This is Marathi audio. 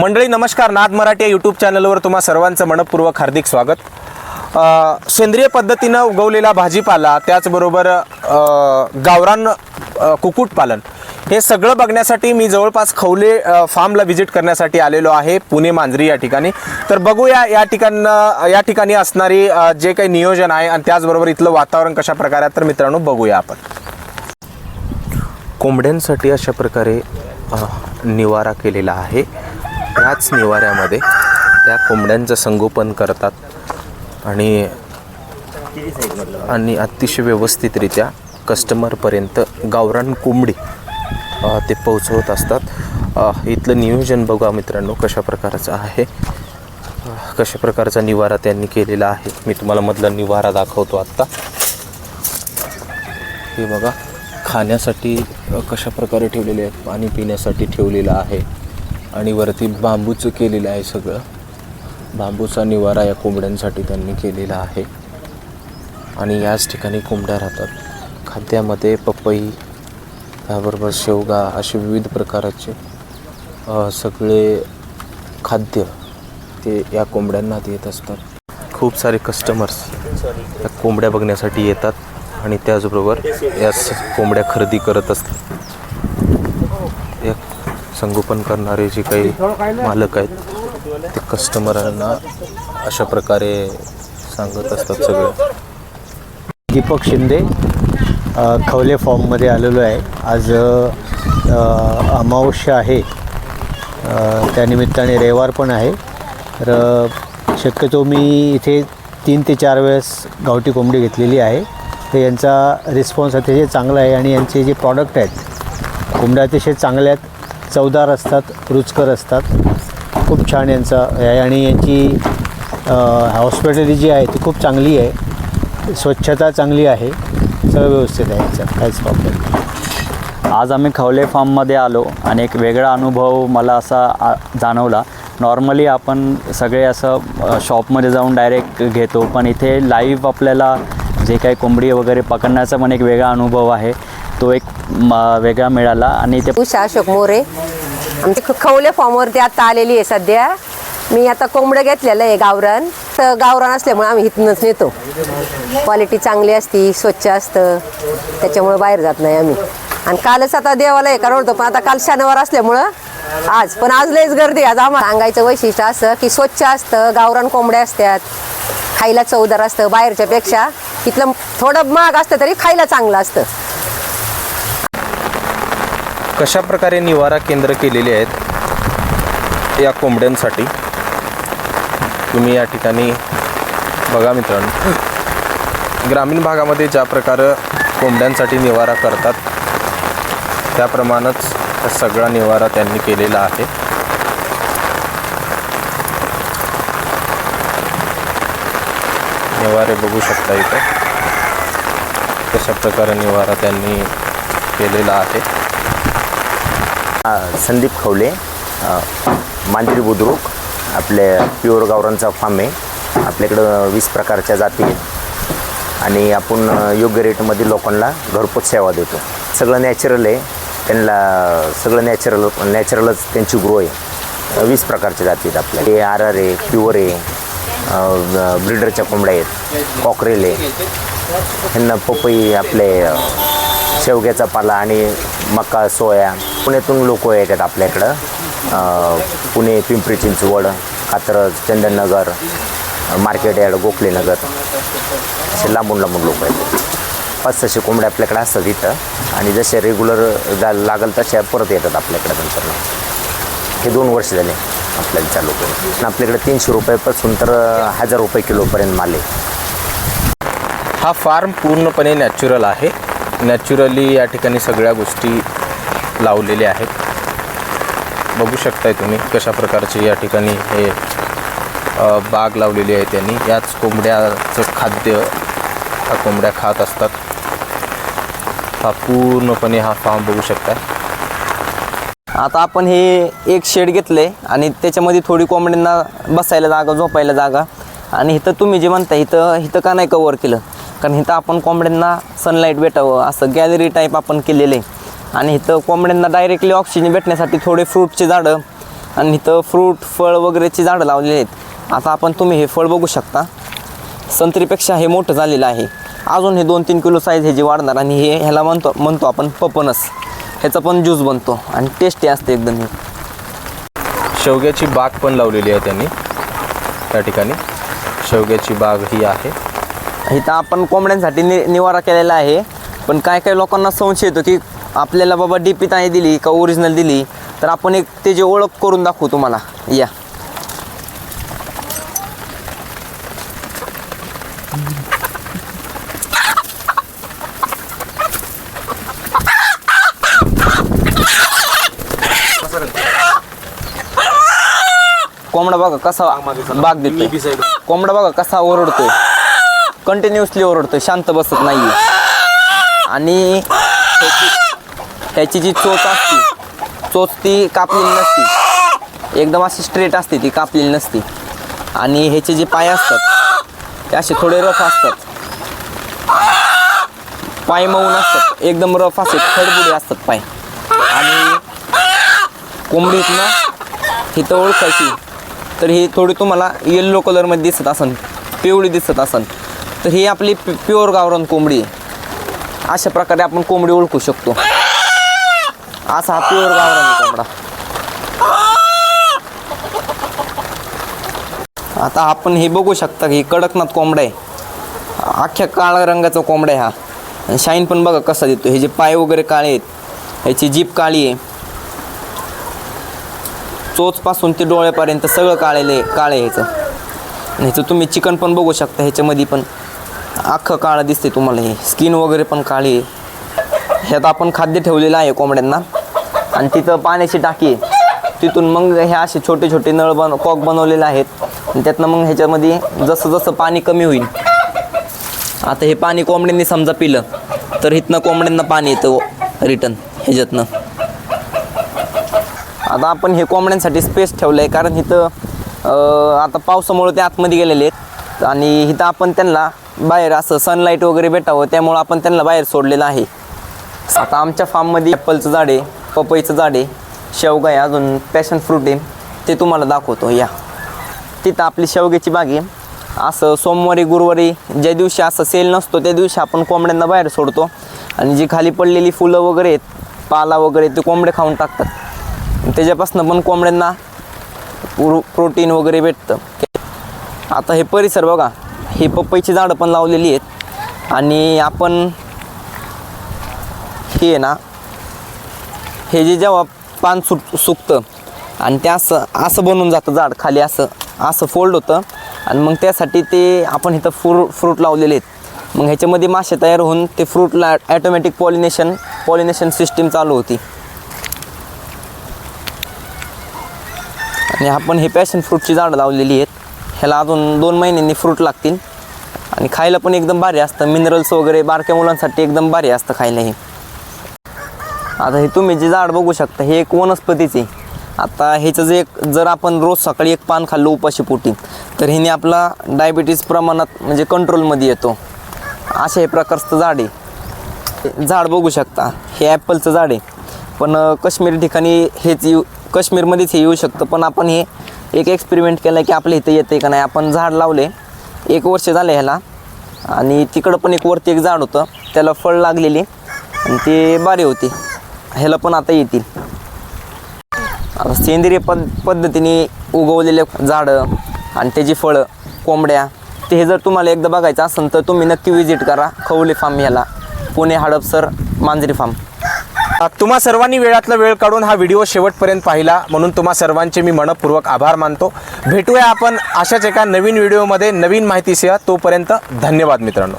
मंडळी नमस्कार. नाद मराठी या यूट्यूब चॅनलवर तुम्हा सर्वांचं मनपूर्वक हार्दिक स्वागत. सेंद्रिय पद्धतीनं उगवलेला भाजीपाला त्याचबरोबर गावरान कुक्कुटपालन हे सगळं बघण्यासाठी मी जवळपास खवले फार्मला व्हिजिट करण्यासाठी आलेलो आहे पुणे मांजरी या ठिकाणी. तर बघूया या ठिकाण या ठिकाणी असणारी जे काही नियोजन आहे आणि त्याचबरोबर इथलं वातावरण कशा प्रकारे तर मित्रांनो बघूया आपण. कोंबड्यांसाठी अशा प्रकारे निवारा केलेला आहे. त्याच निवाऱ्यामध्ये त्या कोंबड्यांचं संगोपन करतात आणि आणि अतिशय व्यवस्थितरित्या कस्टमरपर्यंत गावरान कोंबडी ते पोहोचवत असतात. इथलं नियोजन बघा मित्रांनो कशा प्रकारचं आहे. कशा प्रकारचा निवारा त्यांनी केलेला आहे. मी तुम्हाला मधला निवारा दाखवतो आत्ता. हे बघा खाण्यासाठी कशा प्रकारे ठेवलेले आहे पाणी पिण्यासाठी ठेवलेलं आहे. आणि वरती बांबूचं केलेलं आहे सगळं. बांबूचा निवारा या कोंबड्यांसाठी त्यांनी केलेला आहे. आणि याच ठिकाणी कोंबड्या राहतात. खाद्यामध्ये पपई त्याबरोबर शेवगा असे विविध प्रकारचे सगळे खाद्य ते या कोंबड्यांना देत असतात. खूप सारे कस्टमर्स या कोंबड्या बघण्यासाठी येतात आणि त्याचबरोबर या स- कोंबड्या खरेदी करत असतात. या संगोपन करणारे जे काही मालक आहेत ते कस्टमरांना अशा प्रकारे सांगत असतात सगळं. दीपक शिंदे खवले फॉर्ममध्ये आलेलो आहे. आज अमावस्या आहे. त्यानिमित्ताने रविवार पण आहे. तर शक्यतो मी इथे तीन ते चार वेळेस गावठी कोंबडी घेतलेली आहे. तर यांचा रिस्पॉन्स अतिशय चांगला आहे आणि यांचे जे प्रॉडक्ट आहेत कोंबड्या अतिशय चांगल्या आहेत. चवदार असतात रुचकर असतात. खूप छान यांचा आहे आणि यांची हॉस्पिटॅलिटी जी आहे ती खूप चांगली आहे. स्वच्छता चांगली आहे. सगळं व्यवस्थित आहे याच्यात काहीच प्रॉब्लेम आज आम्ही खवले फार्ममध्ये आलो आणि एक वेगळा अनुभव मला असा जाणवला. नॉर्मली आपण सगळे असं शॉपमध्ये जाऊन डायरेक्ट घेतो पण इथे लाईव्ह आपल्याला जे काही कोंबडी वगैरे पकडण्याचा पण एक वेगळा अनुभव आहे. तो एक वेगळा मिळाला आणि ते उषा अशोक मोरे. आमची ख- खवले फॉर्मवरती आता आलेली आहे सध्या. मी आता कोंबडं घेतलेलं आहे गावरान. तर गावरान असल्यामुळे आम्ही इथूनच नेतो. क्वालिटी चांगली असती स्वच्छ असतं. त्याच्यामुळे बाहेर जात नाही आम्ही. आणि कालच आता देवाला हे रोडतो पण आता काल शनिवार असल्यामुळं आज. पण आज लयच गर्दी आज आम्हाला सांगायचं वैशिष्ट्य असं की स्वच्छ असतं गावरान कोंबड्या असतात. खायला चवदार असतं बाहेरच्यापेक्षा. इथलं थोडं महाग असतं तरी खायला चांगलं असतं. कशा प्रकारे निवारा केंद्र केलेले आहेत या कोंबड्यांसाठी? तुम्ही या ठिकाणी बघा मित्रांनो. ग्रामीण भागामध्ये ज्या प्रकारे कोंबड्यांसाठी निवारा करतात त्याप्रमाणेच सगळा निवारा त्यांनी केलेला आहे. निवारे बघू शकता इथं कशा प्रकारे निवारा त्यांनी केलेला आहे. संदीप खवले मांजरी बुद्रुक आपले प्युअर गावरांचा फार्म आहे. आपल्याकडं वीस प्रकारच्या जाती आहेत. आणि आपण योग्य रेटमध्ये लोकांना घरपोच सेवा देतो. सगळं नॅचरल आहे. त्यांना सगळं नॅचरल नॅचरलच त्यांची ग्रो आहे. वीस प्रकारच्या जाती आहेत आपल्या. हे आर आर आहे प्युअर आहे ब्रिडरच्या कोंबड्या आहेत कॉकरेल आहे. ह्यांना पपई आपले शेवग्याचा पाला आणि मका सोया पुण्यातून लोक येतात आपल्याकडं. इकडं पुणे पिंपरी चिंचवड कात्रज चंदननगर मार्केट यार्ड गोखलेनगर असे लांबून लांबून लोक आहेत पाच सहाशे कोंबड्या आपल्याकडे असतात इथं. आणि जसे रेग्युलर जा लागल तशा परत येतात आपल्याकडे नंतर. हे दोन वर्ष झाले आपल्याला चालू करून. आणि आपल्याकडे तीनशे रुपयापासून तर हजार रुपये किलोपर्यंत माल आहे. हा फार्म पूर्णपणे नॅचरल आहे. नॅचरली या ठिकाणी सगळ्या गोष्टी लावलेले आहेत. बघू शकताय तुम्ही कशा प्रकारचे या ठिकाणी हे बाग लावलेली आहे त्यांनी. याच कोंबड्याचं खाद्य ह्या कोंबड्या खात असतात. हा पूर्णपणे हा फार्म बघू शकता आता आपण हे एक शेड घेतले आणि त्याच्यामध्ये थोडी कोंबड्यांना बसायला जागा झोपायला जागा. आणि इथं तुम्ही जे म्हणता इथं इथं का नाही कवर केलं? कारण इथं आपण कोंबड्यांना सनलाईट भेटावं असं गॅलरी टाईप आपण केलेलं आहे. आणि इथं कोंबड्यांना डायरेक्टली ऑक्सिजन भेटण्यासाठी थोडे फ्रूटचे झाडं आणि इथं फ्रूट फळ वगैरेची झाडं लावलेली आहेत. आता आपण तुम्ही हे फळ बघू शकता. संत्रीपेक्षा हे मोठं झालेलं आहे. अजून हे दोन तीन किलो साईज ह्याची वाढणार आणि हे ह्याला म्हणतो म्हणतो आपण पपनस. ह्याचा पण ज्यूस बनतो आणि टेस्टी असते एकदम हे. शेवग्याची बाग पण लावलेली आहे त्यांनी. त्या ठिकाणी शेवग्याची बाग ही आहे. इथं आपण कोंबड्यांसाठी नि निवारा केलेला आहे. पण काय काय लोकांना संशय येतो की आपल्याला बाबा डी पी नाही दिली का ओरिजिनल दिली. तर आपण एक त्याची ओळख करून दाखवू तुम्हाला. या. कोंबडा बघा कसा बाग देतो कोंबडा बघा कसा ओरडतोय. कंटिन्युअसली ओरडतोय. शांत बसत नाही आणि ह्याची- जी चोच असते चोच ती कापलेली नसती. एकदम अशी स्ट्रेट असते ती कापलेली नसती. आणि ह्याचे जे पाय असतात ते असे थोडे रफ असतात. पाय मऊन असतात एकदम रफ असे खडबुडे असतात पाय. आणि कोंबडीत ना इथं ओळखायची. तर ही थोडी तुम्हाला येल्लो कलरमध्ये दिसत असन पिवळी दिसत असन. तर ही आपली प्युअर गावरान कोंबडी आहे. अशा प्रकारे आपण कोंबडी ओळखू शकतो. असा हा प्युअर गावरान कोंबडा. आता आपण हे बघू शकता की कडकनाथ कोंबडा आहे. अख्ख्या काळ्या रंगाचा कोंबडा आहे हा. आणि शाईन पण बघा कसा देतो हे जे पाय वगैरे काळे आहेत ह्याची जीप काळी आहे. चोचपासून ते डोळ्यापर्यंत सगळं काळेले काळे आहे ह्याचं. आणि ह्याचं तुम्ही चिकन पण बघू शकता ह्याच्यामध्ये पण. अख्खं काळं दिसते तुम्हाला हे. स्किन वगैरे पण काळी आहे. ह्यात आपण खाद्य ठेवलेलं आहे कोंबड्यांना. आणि तिथं पाण्याची टाकी आहे. तिथून मग हे असे छोटे छोटे नळ बन कॉक बनवलेले आहेत. आणि त्यातनं मग ह्याच्यामध्ये जसं जसं पाणी कमी होईल. आता हे पाणी कोंबड्यांनी समजा पिलं तर इथनं कोंबड्यांना पाणी येतं रिटर्न ह्याच्यातनं. आता आपण हे कोंबड्यांसाठी स्पेस ठेवलं आहे कारण इथं आता पावसामुळे ते आतमध्ये गेलेले आहेत. आणि इथं आपण त्यांना बाहेर असं सनलाईट वगैरे भेटावं त्यामुळं आपण त्यांना बाहेर सोडलेलं आहे. आता आमच्या फार्ममध्ये ॲपलचं झाड आहे. पपईचं झाड आहे शेवगा आहे अजून पॅशन फ्रूट आहे ते तुम्हाला दाखवतो या. तिथं आपली शेवग्याची बाग आहे. असं सोमवारी गुरुवारी ज्या दिवशी असं सेल नसतो त्या दिवशी आपण कोंबड्यांना बाहेर सोडतो. आणि जी खाली पडलेली फुलं वगैरे आहेत पाला वगैरे ते कोंबडे खाऊन टाकतात. त्याच्यापासून पण कोंबड्यांना प्रोटीन वगैरे भेटतं. आता हे परिसर बघा हे पपईची झाडं पण लावलेली आहेत. आणि आपण हे आहे ना हे जे जेव्हा पान सुट सुकतं आणि ते असं असं बनून जातं झाड खाली असं असं फोल्ड होतं. आणि मग त्यासाठी ते आपण इथं फ्रू फ्रूट लावलेले आहेत. मग ह्याच्यामध्ये मासे तयार होऊन ते फ्रूटला ॲटोमॅटिक पॉलिनेशन पॉलिनेशन सिस्टीम चालू होती. आणि आपण हे पॅशन फ्रूटची झाडं लावलेली आहेत. ह्याला अजून दोन महिन्यांनी फ्रूट लागतील. आणि खायला पण एकदम भारी असतं. मिनरल्स वगैरे बारक्या मुलांसाठी एकदम भारी असतं खायला हे. आता हे तुम्ही जे झाड बघू शकता हे एक वनस्पतीचे आहे. आता ह्याचं जे एक जर आपण रोज सकाळी एक पान खाल्लं उपाशी पोटी तर ह्याने आपला डायबिटीज प्रमाणात म्हणजे कंट्रोलमध्ये येतो. अशा हे प्रकारचं झाड आहे. झाड बघू शकता हे ॲपलचं झाड आहे. पण काश्मीर ठिकाणी हेच येऊ काश्मीरमध्येच हे येऊ शकतं. पण आपण हे एक एक्सपेरिमेंट केलं की आपल्या इथं येतं का नाही. आपण झाड लावले एक वर्ष झालं ह्याला. आणि तिकडं पण एक वरती एक झाड होतं. त्याला फळ लागलेली. आणि ते बारे होते. ह्याला पण आता येतील. आता सेंद्रिय पद पद्धतीने उगवलेले झाडं आणि त्याची फळं कोंबड्या ते हे जर तुम्हाला एकदा बघायचं असेल तर तुम्ही नक्की विजिट करा खवले फार्म ह्याला. पुणे हडपसर मांजरी फार्म तुम्हा सर्वांनी वेळातला वेळ काढून हा व्हिडिओ शेवटपर्यंत पाहिला. म्हणून तुम्हा सर्वांचे मी मनपूर्वक आभार मानतो. भेटूया आपण अशाच एका नवीन व्हिडिओमध्ये नवीन माहितीसह तोपर्यंत धन्यवाद मित्रांनो.